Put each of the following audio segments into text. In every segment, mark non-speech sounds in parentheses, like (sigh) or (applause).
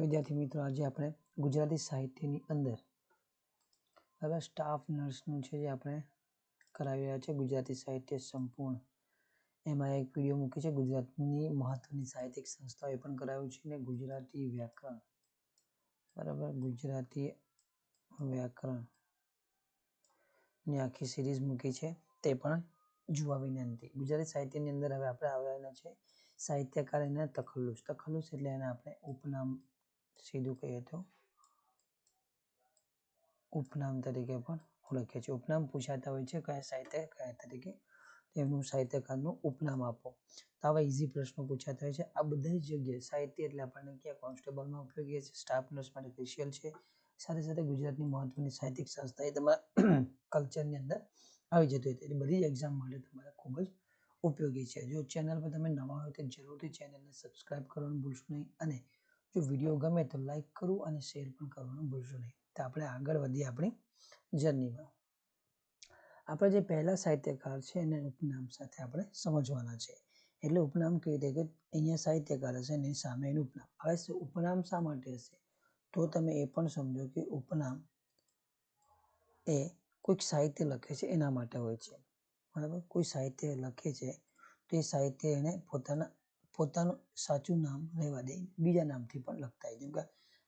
વિદ્યાર્થી મિત્રો, આજે આપણે ગુજરાતી સાહિત્યની અંદર હવે સ્ટાફ નર્સનું છે જે આપણે કરાવી રહ્યા છે ગુજરાતી સાહિત્ય સંપૂર્ણ. એમાં એક વીડિયો મૂકી છે, ગુજરાતની મહત્વની સાહિત્યિક સંસ્થાઓએ પણ કરાવ્યું છે ને ગુજરાતી વ્યાકરણ. બરાબર, ગુજરાતી વ્યાકરણ. ની આખી સિરીઝ મૂકી છે, તે પણ જોવા વિનંતી. ગુજરાતી સાહિત્યની અંદર હવે આપણે આવ્યા છે સાહિત્યકાર એના તખલ્લુસ. તખલ્લુસ એટલે એને આપણે ઉપનામ સીધું કહીએ તો. ઉપનામ તરીકે પણ ઓળખીએ છીએ ઉપનામ પૂછાતા હોય છે કયા સાહિત્ય, કયા તરીકે? તેમનું સાહિત્યકારનું ઉપનામ આપો. તો આવા ઇઝી પ્રશ્નો પૂછાતા હોય છે. આ બધી જગ્યાએ સાહિત્ય એટલે આપણને ક્યાં કોન્સ્ટેબલમાં ઉપયોગી છે સ્ટાફ નર્સ માટે સ્પેશિયલ છે, સાથે સાથે ગુજરાતની મહત્વની સાહિત્યિક સંસ્થા એ તમારા (clears throat) કલ્ચરની અંદર આવી જતી હોય એટલે બધી એક્ઝામ માટે તમારે ખૂબ જ ઉપયોગી છે. જો ચેનલ પર તમે નવા હોય તો જરૂરથી ચેનલને સબસ્ક્રાઇબ કરવાનું ભૂલશો નહીં અને જો વીડિયો ગમે તો લાઈક કરવું અને શેર પણ કરવાનું ભૂલશો નહીં. તો આપણે આગળ વધીએ આપણી જર્નીમાં. આપણે જે પહેલા સાહિત્યકાર છે એને ઉપનામ સાથે આપણે સમજવાના છે. એટલે ઉપનામ કેવી રીતે કે અહીંયા સાહિત્યકાર હશે એની સામે એનું ઉપનામ. હવે ઉપનામ શા માટે હશે? તો તમે એ પણ સમજો કે ઉપનામ એ કોઈક સાહિત્ય લખે છે એના માટે હોય છે. બરાબર? કોઈ સાહિત્ય લખે છે તો એ સાહિત્ય એને પોતાના પોતાનું સાચું નામ રહેવા દે, બીજા નામથી પણ લખતા હોય. જેમ કે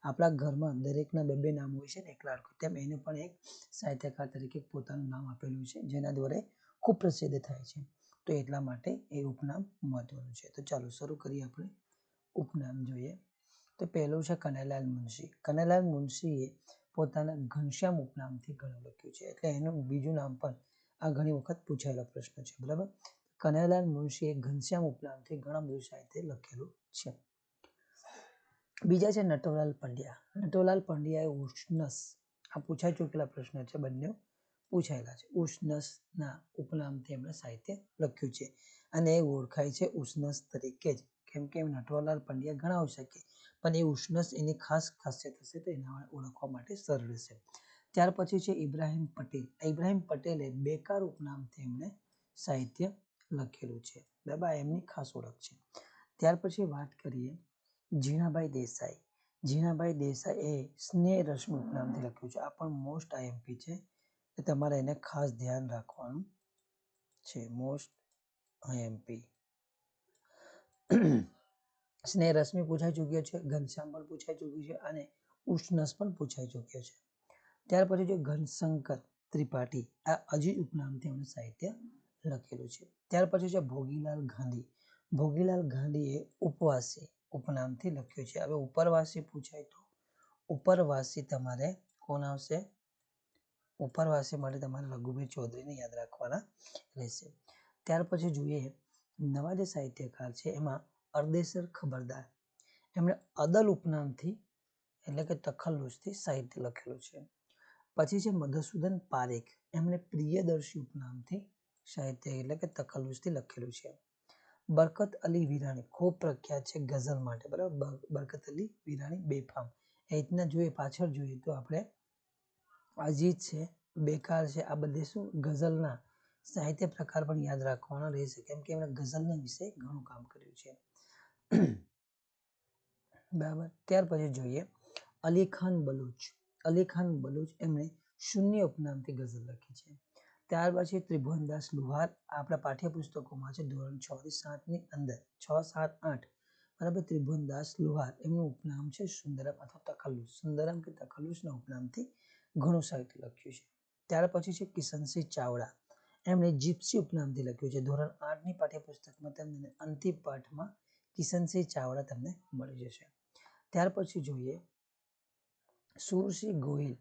આપણા ઘરમાં દરેકના બે બે નામ હોય છે ને એકલા તેમ એને પણ એક સાહિત્યકાર તરીકે પોતાનું નામ આપેલું છે, જેના દ્વારા ખૂબ પ્રસિદ્ધ થાય છે. તો એટલા માટે એ ઉપનામ મહત્વનું છે. તો ચાલો શરૂ કરીએ આપણે ઉપનામ જોઈએ. તો પહેલું છે કનૈલાલ મુનશી. કનૈલાલ મુનશીએ પોતાના ઘનશ્યામ ઉપનામથી ઘણું લખ્યું છે. એટલે એનું બીજું નામ પણ આ ઘણી વખત પૂછાયેલો પ્રશ્ન છે. બરાબર? કનૈયાલાલ મુનશીએ ઘનશ્યામ ઉપનામથી ઘણા બધું સાહિત્ય લખેલું છે. બીજા છે નટવલાલ પંડ્યા. નટવરલાલ પંડ્યાએ ઉષ્ણસ, આ પૂછાઈ ચૂકેલા પ્રશ્ન છે બંને પૂછાયેલા છે. ઉષ્ણસના ઉપનામથી એમણે સાહિત્ય લખ્યું છે અને એ ઓળખાય છે ઉષ્ણસ તરીકે જ. કેમ કે નટવરલાલ પંડ્યા ઘણા હોઈ શકે, પણ એ ઉષ્ણસ એની ખાસ ખાસિયત હશે તો એના ઓળખવા માટે સરળ છે ત્યાર પછી છે ઇબ્રાહિમ પટેલ. ઇબ્રાહિમ પટેલે બેકાર ઉપનામથી એમણે સાહિત્ય લખેલું છે. બાબા, એમની ખાસ ઓળખ છે. ત્યાર પછી વાત કરીએ ઝીણાભાઈ દેસાઈ. ઝીણાભાઈ દેસાઈ એ સ્નેહ રશ્મિ ઉપનામથી લખ્યું છે. આ પણ મોસ્ટ આઈએમપી છે. તમારે એને ખાસ ધ્યાન રાખવાનું છે. મોસ્ટ આઈએમપી સ્નેહ રશ્મિ પૂછાઈ ચૂક્યો છે ઘનશ્યામ પણ પૂછાઈ ચૂક્યું છે અને ઉષ્ણસ પણ પૂછાઈ ચૂક્યો છે. ત્યાર પછી જો ઘનશંકર ત્રિપાઠી, આ અજીત ઉપનામથી એમણે સાહિત્ય લખેલું છે. ત્યાર પછી છે ભોગીલાલ ગાંધી. ભોગીલાલ ગાંધીએ ઉપવાસી ઉપનામથી લખ્યું છે. હવે ઉપરવાસી પૂછાય તો ઉપરવાસી તમારે કોણ આવશે? ઉપરવાસી માટે તમારે રઘુભાઈ ચૌધરીને યાદ રાખવાના રહેશે. ત્યાર પછી જોઈએ નવા જે સાહિત્યકાર છે એમાં અરદેસર ખબરદાર. એમણે અદલ ઉપનામથી એટલે કે તખલ્લુસથી સાહિત્ય લખેલું છે. પછી છે મધુસૂદન પારેખ. એમણે પ્રિયદર્શી ઉપનામથી સાહિત્ય એટલે કે તખલ્લુસથી લખેલું છે. બરકત અલી વિરાણી ખૂબ પ્રખ્યાત છે ગઝલ માટે, બરાબર? બરકત અલી વિરાણી બેફામ. એ રીતના જોઈએ, પાછળ જોઈએ તો આપણે અજીત છે, બેકાર છે, આ બધે શું ગઝલના સાહિત્ય પ્રકાર પણ યાદ રાખવાના રહેશે, કેમ કે એમણે ગઝલના વિશે ઘણું કામ કર્યું છે. બરાબર? ત્યાર પછી જોઈએ, અલી ખાન બલુચ. અલી ખાન બલુચ એમણે શૂન્ય ઉપનામથી ગઝલ લખી છે. ત્યાર પછી ત્રિભુવનદાસ લુહાર આપણા પાઠ્યપુસ્તકોમાં છે, ધોરણ છ થી સાતની અંદર. છ, સાત, આઠ. બરાબર, ત્રિભુવનદાસ લુહાર, એમનું ઉપનામ છે સુંદરમ અથવા તખલ્લુસ. સુંદરમ કે તખલ્લુસના ઉપનામથી ઘણું સાહિત્ય લખ્યું છે. ત્યાર પછી છે કિશનસિંહ ચાવડા. એમણે જીપ્સી ઉપનામથી લખ્યું છે. ધોરણ આઠની પાઠ્યપુસ્તકમાં તમને અંતિમ પાઠમાં કિશનસિંહ ચાવડા તમને મળી જશે. ત્યાર પછી જોઈએ સુરસિંહ ગોહિલ.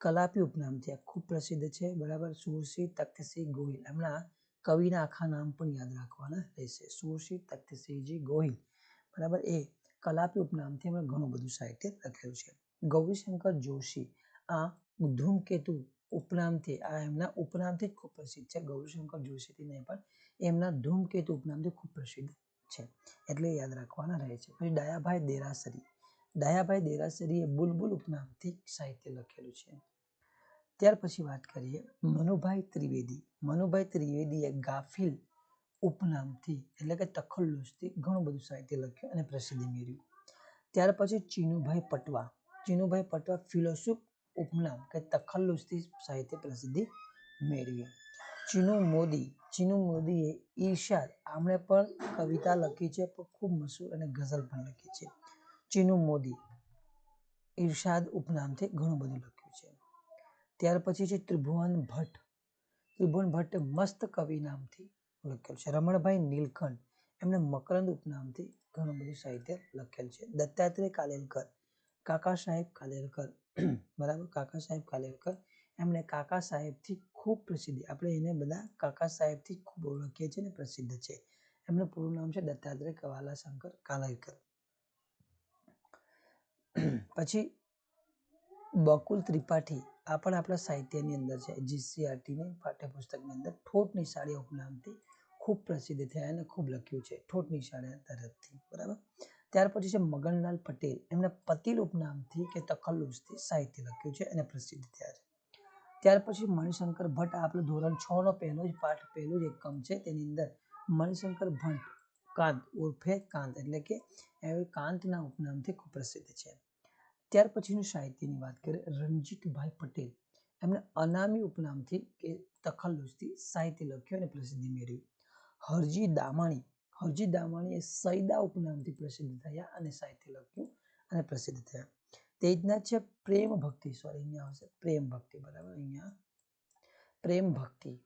કલાપી ઉપનામથી આ ખૂબ પ્રસિદ્ધ છે. બરાબર? સુરસિંહ તખ્તસિંહ ગોહિલ. એમના કવિના આખા નામ પણ યાદ રાખવાના રહેશે. સુરસિંહ તખ્તસિંહજી ગોહિલ. બરાબર? એ કલાપી ઉપનામથી એમણે ઘણું બધું સાહિત્ય લખેલું છે. ગૌરીશંકર જોશી આ ધૂમકેતુ ઉપનામથી, આ એમના ઉપનામથી જ ખૂબ પ્રસિદ્ધ છે. ગૌરીશંકર જોશીથી નહીં, પણ એમના ધૂમકેતુ ઉપનામથી ખૂબ પ્રસિદ્ધ છે. એટલે યાદ રાખવાના રહે છે. પછી ડાયાભાઈ દેરાસરી. ડાયાભાઈ દેરાસરીએ બુલબુલ ઉપનામથી સાહિત્ય લખેલું છે. ત્યાર પછી વાત કરીએ મનુભાઈ ત્રિવેદી. મનુભાઈ ત્રિવેદીએ ગાફિલ ઉપનામથી એટલે કે તખલ્લુસથી ઘણું બધું સાહિત્ય લખ્યું અને પ્રસિદ્ધિ મેળવ્યું ત્યાર પછી ચીનુભાઈ પટવા. ચીનુભાઈ પટવા ફિલોસોફ ઉપનામ કે તખલ્લુસથી સાહિત્ય પ્રસિદ્ધિ મેળવી. ચીનુ મોદી. ચીનુ મોદીએ ઈર્ષાદ આમણે પણ કવિતા લખી છે, પણ ખૂબ મશહૂર અને ગઝલ પણ લખી છે. ચીનુ મોદી ઇરશાદ ઉપનામથી ઘણું બધું લખ્યું છે. ત્યાર પછી છે ત્રિભુવન ભટ્ટ. ત્રિભુવન ભટ્ટે મસ્ત કવિ નામથી લખ્યું છે. રમણભાઈ નીલકંઠ એમણે મકરંદ ઉપનામથી ઘણું બધું સાહિત્ય લખેલ છે. દત્તાત્રેય કાલેલકર, કાકા સાહેબ કાલેલકર, (clears throat) બરાબર? કાકા સાહેબ કાલેલકર એમણે કાકા સાહેબથી ખૂબ પ્રસિદ્ધ, આપણે એને બધા કાકા સાહેબથી ખૂબ ઓળખીએ છીએ ને પ્રસિદ્ધ છે. એમનું પૂરું નામ છે દત્તાત્રેય કવાલા શંકર કાલેલકર. (clears throat) પછી બકુલ ત્રિપાઠી, આ પણ આપણા સાહિત્યની અંદર છે. જીસીઆરટીની પાઠ્યપુસ્તકની અંદર ઠોઠ નિશાળી ઉપનામથી ખૂબ પ્રસિદ્ધ થયા અને ખૂબ લખ્યું છે. ઠોઠ નિશાળા તરફથી, બરાબર? ત્યાર પછી છે મગનલાલ પટેલ. એમને પતિલ ઉપનામથી કે તખલ્લુસથી સાહિત્ય લખ્યું છે અને પ્રસિદ્ધ થયા છે. ત્યાર પછી મણિશંકર ભટ્ટ આપણો ધોરણ છ નો પહેલો જ પાઠ, પહેલું જ એકમ છે. તેની અંદર મણિશંકર ભટ્ટ, કાંત ઉર્ફે કાંત, એટલે કે કાંતના ઉપનામથી ખૂબ પ્રસિદ્ધ છે. ત્યાર પછીનું સાહિત્યની વાત કરીએ, રણજીતભાઈ પટેલ. એમણે અનામી ઉપનામથી કે તખલ્લુસથી સાહિત્ય લખ્યું અને પ્રસિદ્ધિ મેળવી. હરજી દામાણી. હરજી દામાણીએ સૈદા ઉપનામથી પ્રસિદ્ધ થયા અને સાહિત્ય લખ્યું અને પ્રસિદ્ધ થયા. તે રીતના છે, પ્રેમ ભક્તિ. સોરી અહીંયા આવશે. પ્રેમ ભક્તિ, બરાબર? અહીંયા. પ્રેમ ભક્તિ.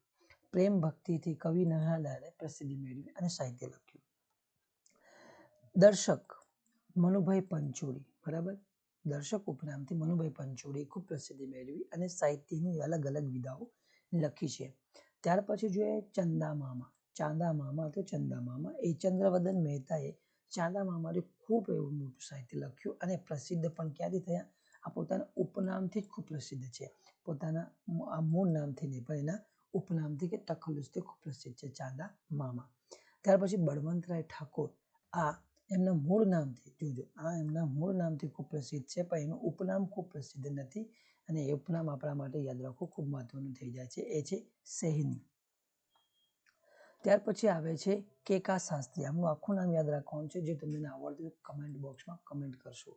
પ્રેમ ભક્તિથી કવિ નહાલાલે પ્રસિદ્ધિ મેળવી અને સાહિત્ય લખ્યું. દર્શક. મનુભાઈ પંચોળી. બરાબર? દર્શક ઉપનામથી મનુભાઈ પંચોળી ખૂબ પ્રસિદ્ધિ મેળવી અને સાહિત્યની અલગ અલગ વિધાઓ લખી છે. ત્યાર પછી જોઈએ ચંદા મામા. ચાંદા મામા તો ચંદા મામા. એ ચંદ્રવદન મહેતાએ ચાંદા મામાને ખૂબ એવું મોટું સાહિત્ય લખ્યું અને પ્રસિદ્ધ પણ ક્યાંથી થયા? આ પોતાના ઉપનામથી જ ખૂબ પ્રસિદ્ધ છે. પોતાના આ મૂળ નામથી નહીં, પણ એના ઉપનામથી કે તખલ્લુસથી ખૂબ પ્રસિદ્ધ છે ચાંદા મામા. ત્યાર પછી બળવંતરાય ઠાકોર. આ એમના મૂળ નામથી. જોજો આ એમના મૂળ નામથી ખૂબ પ્રસિદ્ધ છે, પણ એનું ઉપનામ ખૂબ પ્રસિદ્ધ નથી અને એ ઉપનામ આપણા માટે યાદ રાખવું ખૂબ મહત્વનું થઈ જાય છે. એ છે સેહની ત્યાર પછી આવે છે કેકા શાસ્ત્રી. આમનું આખું નામ યાદ રાખવાનું છે. જે તમને આવડતું કમેન્ટ બોક્સમાં કમેન્ટ કરશો.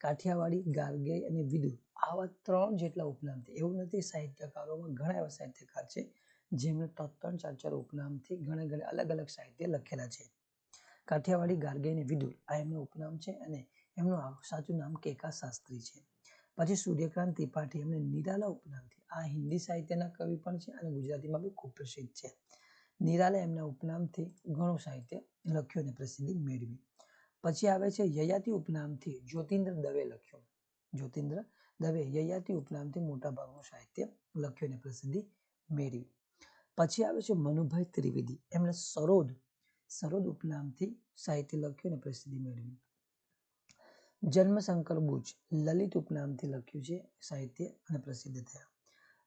કાઠિયાવાડી, ગાર્ગે અને વિદુર આવા ત્રણ જેટલા ઉપનામ છે. એવું નથી, સાહિત્યકારોમાં ઘણા એવા સાહિત્યકાર છે જેમણે ત્રણ, ચાર ચાર ઉપનામથી ઘણા ઘણા અલગ અલગ સાહિત્ય લખેલા છે. કાઠિયાવાડી ગાર્ગે અને વિદુર. આ એમનું ઉપનામ છે અને એમનું સાચું નામ કેકા શાસ્ત્રી છે. પછી સૂર્યકાંત ત્રિપાઠી એમને નિરાલા ઉપનામથી આ હિન્દી સાહિત્યના કવિ પણ છે અને ગુજરાતીમાં બી ખૂબ પ્રસિદ્ધ છે. નિરાલા એમના ઉપનામથી ઘણું સાહિત્ય લખ્યું અને પ્રસિદ્ધિ મેળવી. પછી આવે છે યયાતિ ઉપનામથી જ્યોતિન્દ્ર દવે લખ્યું. જ્યોતિન્દ્ર દવે યયાતિ ઉપનામથી મોટાભાગનું સાહિત્ય લખ્યું અને પ્રસિદ્ધિ મેળવી. પછી આવે છે મનુભાઈ ત્રિવેદી. એમણે સરોદ સરોદ ઉપનામથી સાહિત્ય લખ્યું અને પ્રસિદ્ધિ મેળવી. જન્મશંકર બુચ, લલિત ઉપનામથી લખ્યું છે, સાહિત્ય અને પ્રસિદ્ધ થયા.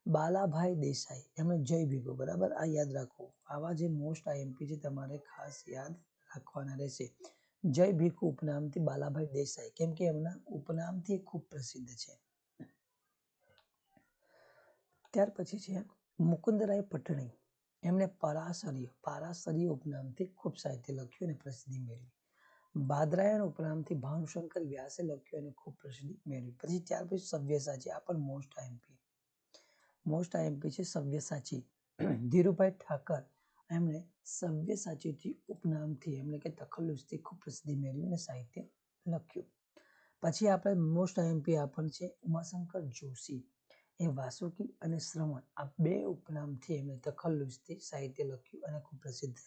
બાલાભાઈ દેસાઈ, એમણે જય ભીગો બરાબર? આ યાદ રાખવું આવા જે મોસ્ટ આઈએમપી છે, તમારે ખાસ યાદ રાખવાના રહેશે. જય ભીખુ ઉપનામથી બાલાભાઈ દેસાઈ, કેમ કે એમના ઉપનામથી ખૂબ પ્રસિદ્ધ છે. ત્યાર પછી છે મુકુંદરાય પટણી. એમણે પરાસરીય પારાસરીય ઉપનામથી ખૂબ સાહિત્ય લખ્યું અને પ્રસિદ્ધિ મેળવી. બાદરાયણ ઉપનામથી ભાનુશંકર વ્યાસે લખ્યું અને ખૂબ પ્રસિદ્ધિ મેળવી. પછી ત્યાર પછી સવ્યસાચી, આ પણ મોસ્ટ આઈએમપી મોસ્ટ આઈએમપી છે સવ્યસાચી. ધીરુભાઈ ઠાકર, એમણે સવ્યસાચીથી ઉપનામથી એમણે કે તખલ્લુસથી ખૂબ પ્રસિદ્ધિ મેળવી અને સાહિત્ય લખ્યું. પછી આપણે મોસ્ટ આઈએમપી આપણ છે ઉમાશંકર જોશી. એ વાસુકી અને શ્રવણ આ બે ઉપનામથી એમણે તખલ્લુસથી સાહિત્ય લખ્યું અને ખૂબ પ્રસિદ્ધ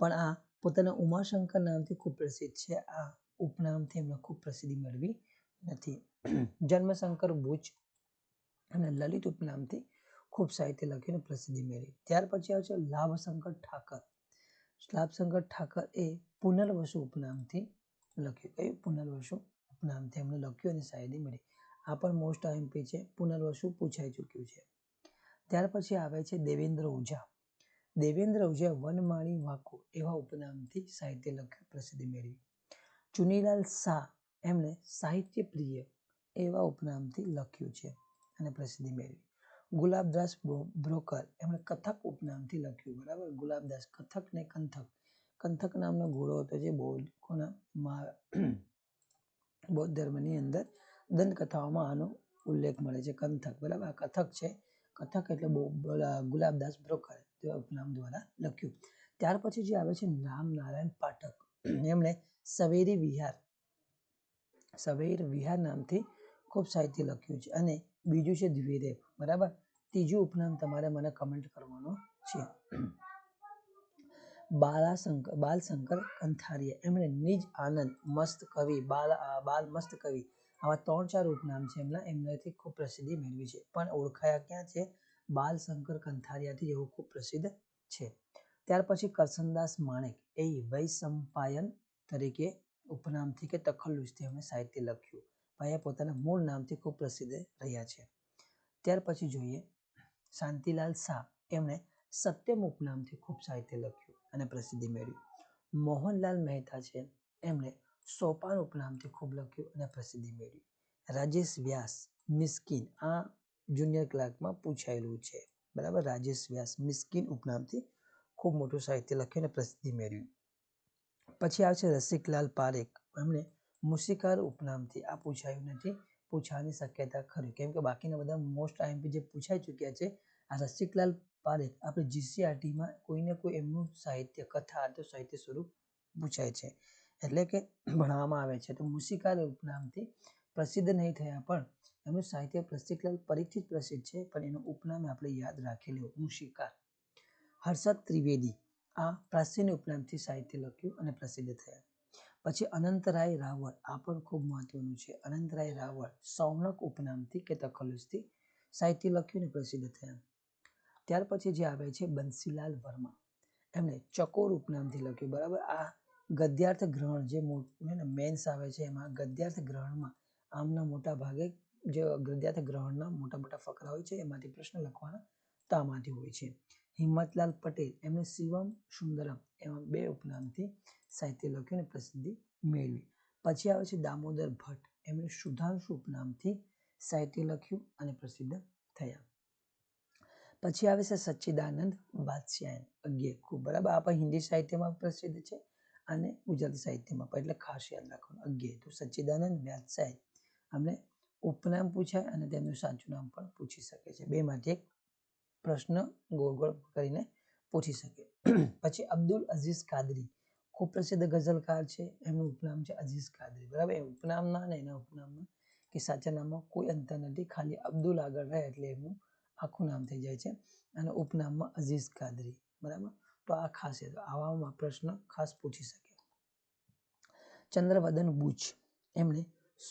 પણ આ પોતાના ઉમાશંકર નામથી ખૂબ પ્રસિદ્ધ છે. આ ઉપનામથી એમણે ખૂબ પ્રસિદ્ધિ મેળવી નથી. જન્મશંકર ભુજ અને લલિત ઉપનામથી ખૂબ સાહિત્ય લખીને પ્રસિદ્ધિ મેળવી. ત્યાર પછી આવે છે લાભશંકર ઠાકર. લાભશંકર ઠાકર એ પુનર્વસુ ઉપનામથી લખ્યું. કયું પુનર્વસુ ઉપનામથી એમણે લખ્યું અને સાહિત્ય મેળવી. આ પણ મોસ્ટ આઈએમપી છે. પુનર્વસુ પૂછાઈ ચૂક્યું છે. ત્યાર પછી આવે છે દેવેન્દ્ર ઉજા દેવેન્દ્ર ઉજા વનમાણી વાકો એવા ઉપનામથી સાહિત્ય લખ્યું, પ્રસિદ્ધિ મેળવી. ચુનીલાલ શાહ એમણે સાહિત્ય પ્રિય એવા ઉપનામથી લખ્યું છે અને પ્રસિદ્ધિ મેળવી. ગુલાબદાસ બ્રોકર એમણે કથક ઉપનામથી લખ્યું, બરાબર? ગુલાબદાસ કથક ને કંથક. કંથક નામનો ઘોડો હતો જે બૌદ્ધ કોના બૌદ્ધ ધર્મની અંદર દંતકથાઓમાં આનો ઉલ્લેખ મળે છે. કંથક, બરાબર? આ કથક છે. કથક એટલે બહુ ગુલાબદાસ બ્રોકર ઉપનામ દ્વારા લખ્યું. ત્યાર પછી જે આવે છે રામનારાયણ પાઠક. એમણે સવેરી વિહાર, સવેર વિહાર નામથી ખૂબ સાહિત્ય લખ્યું છે. અને બીજું છે દ્વિરેફ બરાબર? ત્રીજું ઉપનામ તમારે મને કમેન્ટ કરવાનો છે. બાલાશંકર બાલશંકર કંથારિયા. એમણે નિજ આનંદ, મસ્ત કવિ, બાલ બાલ મસ્ત કવિ આવા ત્રણ ચાર ઉપનામ છે એમના, એમનાથી ખૂબ પ્રસિદ્ધિ મેળવી છે. પણ ઓળખાયા ક્યાં છે? બાલશંકર કંથારિયાથી જેઓ ખૂબ પ્રસિદ્ધ છે. ત્યાર પછી કરસનદાસ માણેક, એ વૈસંપાયન તરીકે ઉપનામથી કે તખલ્લુસથી એમણે સાહિત્ય લખ્યું. ભાઈ પોતાના મૂળ નામથી ખૂબ પ્રસિદ્ધ રહ્યા છે. ત્યાર પછી જોઈએ, શાંતિલાલ શાહ, એમણે સત્યમ ઉપનામથી ખૂબ સાહિત્ય લખ્યું અને પ્રસિદ્ધિ મેળવી. મોહનલાલ મહેતા છે, એમણે સોપાન ઉપનામથી ખૂબ લખ્યું અને પ્રસિદ્ધિ મેળવી. રાજેશ વ્યાસ મિસ્કિન આ જુનિયર ક્લાર્કમાં પૂછાયેલું છે. બરાબર? રાજેશ વ્યાસ મિસ્કિન ઉપનામથી ખૂબ મોટું સાહિત્ય લખ્યું અને પ્રસિદ્ધિ મેળવી. પછી આવે છે રસિકલાલ પારેખ. એમણે મુશિકાર ઉપનામથી આ પૂછાયું નથી. પૂછવાની શક્યતા ખરી. કેમ કે બાકીના બધા મોસ્ટ આઈએમપી જે પૂછાઈ ચૂક્યા છે, આ રસિકલાલ પારેખ આપણે જીસીઆરટીમાં કોઈને કોઈ એમનું સાહિત્ય, કથા તો સાહિત્ય સ્વરૂપ પૂછાય છે. એટલે કે ભણવામાં આવે છે. તો મુશિકાર ઉપનામથી પ્રસિદ્ધ નહીં થયા પણ એમનું સાહિત્ય રસિકલાલ પરિચિત પ્રસિદ્ધ છે. પણ એનું ઉપનામ આપણે યાદ રાખેલું મુશિકાર હર્ષદ ત્રિવેદી. આ પ્રાચીન ઉપનામથી સાહિત્ય લખ્યું અને પ્રસિદ્ધ થયા. પછી અનંતરાય રાવળ. આ પણ ખૂબ મહત્વનું છે. અનંતરાય રાવળ સૌનક ઉપનામથી કે તખલ્લુસથી સાહિત્ય લખ્યું અને પ્રસિદ્ધ થયા. ત્યાર પછી જે આવે છે બંસીલાલ વર્મા. એમણે ચકોર ઉપનામથી લખ્યું. બરાબર? આ ગદ્યાર્થ ગ્રહણ જે મેન્સ આવે છે એમાં ગદ્યાર્થ ગ્રહણમાં આમના મોટા ભાગે જે ગદ્યાર્થ ગ્રહણના મોટા મોટા ફકરા હોય છે એમાંથી પ્રશ્ન લખવાના તામાંથી હોય છે. હિંમતલાલ પટેલ એમણે શિવમ સુંદરમ એમાં બે ઉપનામથી સાહિત્ય લખ્યું અને પ્રસિદ્ધિ મેળવી. પછી આવે છે દામોદર ભટ્ટ એમણે સુધાંશુ ઉપનામથી સાહિત્ય લખ્યું અને પ્રસિદ્ધ થયા. પછી આવે છે સચ્ચિદાનંદ બાદશાહન અગિયાર ખૂબ બરાબર? આ પણ હિન્દી સાહિત્યમાં પ્રસિદ્ધ છે. અને ગુજરાતી સાહિત્યમાં પણ. એટલે ખાસ યાદ રાખવાનું. અગિયાર. તો સચ્ચિદાનંદ સાહેબ. અમને ઉપનામ પૂછાય અને તેમનું સાચું નામ પણ પૂછી શકે છે. બેમાંથી એક પ્રશ્ન ગોળ ગોળ કરીને પૂછી શકે. પછી અબ્દુલ અઝીઝ કાદરી. ખૂબ પ્રસિદ્ધ ગઝલકાર છે. એમનું ઉપનામ છે અઝીઝ કાદરી. બરાબર? એ ઉપનામના અને એના ઉપનામમાં કે સાચા નામમાં કોઈ અંતર નથી. ખાલી અબ્દુલ આગળ રહે એટલે એમનું આખું નામ થઈ જાય છે. અને ઉપનામમાં અઝીઝ કાદરી. બરાબર? તો આવામાં પ્રશ્ન ખાસ પૂછી શકે. ચંદ્રવદન બુચ એમણે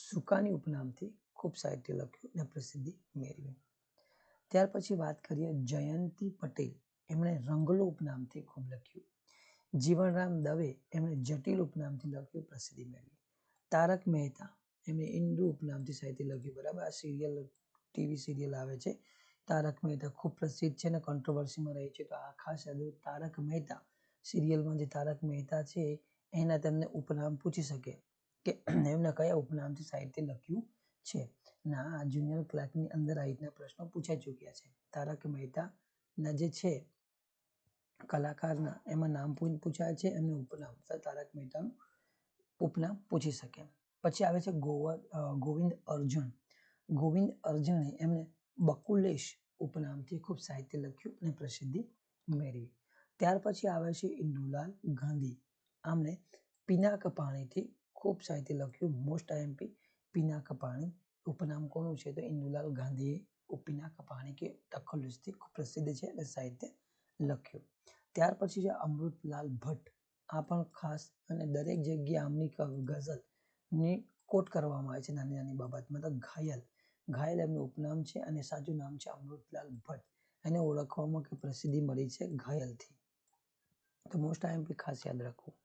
સુકાની ઉપનામથી ખૂબ સાહિત્ય લખ્યું અને પ્રસિદ્ધિ મેળવી. ત્યાર પછી વાત કરીએ જયંતી પટેલ. એમણે રંગલો ઉપનામથી ખૂબ લખ્યું. જીવનરામ દવે એમણે જટિલ ઉપનામથી લખ્યું, પ્રસિદ્ધિ મેળવી. તારક મહેતા એમણે ઇન્દુ ઉપનામથી સાહિત્ય લખ્યું. બરાબર, આ સિરિયલ ટીવી સિરિયલ આવે છે. તારક મહેતા ખૂબ પ્રસિદ્ધ છે અને કોન્ટ્રોવર્સીમાં રહી છે. તો આ ખાસ યાદ તારક મહેતા સિરિયલમાં જે તારક મહેતા છે, એના તેમને ઉપનામ પૂછી શકે કે એમને કયા ઉપનામથી સાહિત્ય લખ્યું છે? ના, આ જુનિયર ક્લાર્કની અંદર આ રીતના પ્રશ્નો પૂછાઈ ચૂક્યા છે. તારક મહેતાના જે છે કલાકારના, એમાં નામ પૂછાય છે, એમનું ઉપનામ. તારક મહેતાનું ઉપનામ પૂછી શકે. પછી આવે છે ગોવા ગોવિંદ અર્જુન. ગોવિંદ અર્જુને એમને બકુલેશ ઉપનામથી ખૂબ સાહિત્ય લખ્યું અને પ્રસિદ્ધિ મેળવી. ત્યાર પછી આવે છે ઇન્દુલાલ ગાંધી. આમણે પીના કપાણીથી ખૂબ સાહિત્ય લખ્યું. મોસ્ટ આઈએમપી પીના કપાણી ઉપનામ કોનું છે? તો ઇન્દુલાલ ગાંધીએ પિનાક કપાણી કે તખલ્લુસથી ખૂબ પ્રસિદ્ધ છે અને સાહિત્ય લખ્યું. ત્યાર પછી છે અમૃતલાલ ભટ્ટ. આ પણ ખાસ અને દરેક જગ્યાએ આમની ગઝલની કોટ કરવામાં આવે છે નાની નાની બાબતમાં. તો ઘાયલ ઘાયલ એમનું ઉપનામ છે અને સાચું નામ છે અમૃતલાલ ભટ્ટ. એને ઓળખવામાં કે પ્રસિદ્ધિ મળી છે ઘાયલથી. તો મોસ્ટ આઈએમપી ખાસ યાદ રાખવું.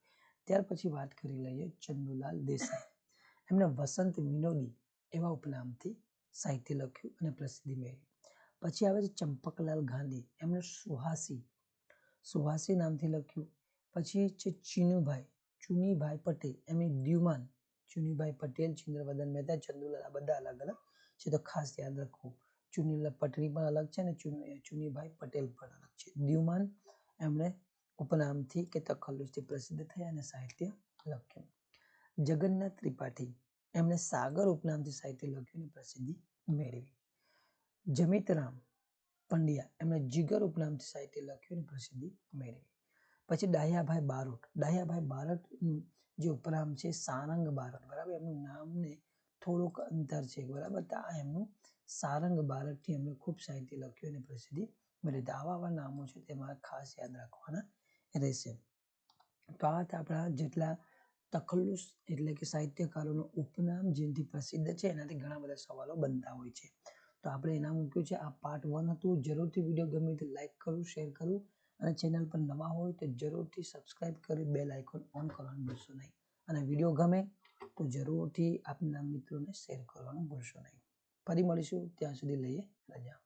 ત્યાર પછી વાત કરી લઈએ ચંદુલાલ દેસાઈ. એમને વસંત વિનોદી એવા ઉપનામથી સાહિત્ય લખ્યું અને પ્રસિદ્ધિ મેળવી. પછી આવે છે ચંપકલાલ ગાંધી. એમણે સુહાસી સુહાસી નામથી લખ્યું. પછી છે ચીનુભાઈ, ચુનીભાઈ પટેલ. એમની દ્યુમાન ચુનીભાઈ પટેલ, ચંદ્રવદન મહેતા, ચંદુલાલ આ બધા અલગ અલગ છે. તો ખાસ યાદ રાખવું. ચુનીલ પટરી પણ અલગ છે અને ચુનીભાઈ પટેલ પણ અલગ છે. દ્યુમાન, એમણે ઉપનામથી કે તખલ્લુસથી પ્રસિદ્ધ થયા અને સાહિત્ય લખ્યું. જગન્નાથ ત્રિપાઠી, એમણે સાગર ઉપનામથી સાહિત્ય લખ્યું અને પ્રસિદ્ધિ મેળવી. જમિતરામ પંડ્યા, એમણે જીગર ઉપનામથી સાહિત્ય લખ્યું અને પ્રસિદ્ધિ મેળવી. પછી ડાહ્યાભાઈ બારોટ. ડાહ્યાભાઈ બારોટનું જે ઉપનામ છે, સારંગ બારોટ, બરાબર? એમનું નામને થોડુંક અંતર છે બરાબર? તો આ એમનું સારંગ બાળકથી એમણે ખૂબ સાહિત્ય લખ્યું અને પ્રસિદ્ધિ મેળવી તો આવા આવા નામો છે તેમાં ખાસ યાદ રાખવાના રહેશે. તો આ આપણા જેટલા તખલ્લુસ એટલે કે સાહિત્યકારોનું ઉપનામ જેથી પ્રસિદ્ધ છે. એનાથી ઘણા બધા સવાલો બનતા હોય છે. તો આપણે એના મૂક્યું છે. આ પાર્ટ વન હતું. જરૂરથી વીડિયો ગમે તે લાઇક કરું શેર કરું અને ચેનલ પર નવા હોય તો જરૂરથી સબસ્ક્રાઇબ કરી બેલ આઇકોન ઓન કરવાનું ભૂલશો નહીં. અને વીડિયો ગમે તો જરૂરથી આપના મિત્રોને શેર કરવાનું ભૂલશો નહીં. ફરી મળીશું. ત્યાં સુધી લઈએ રજા.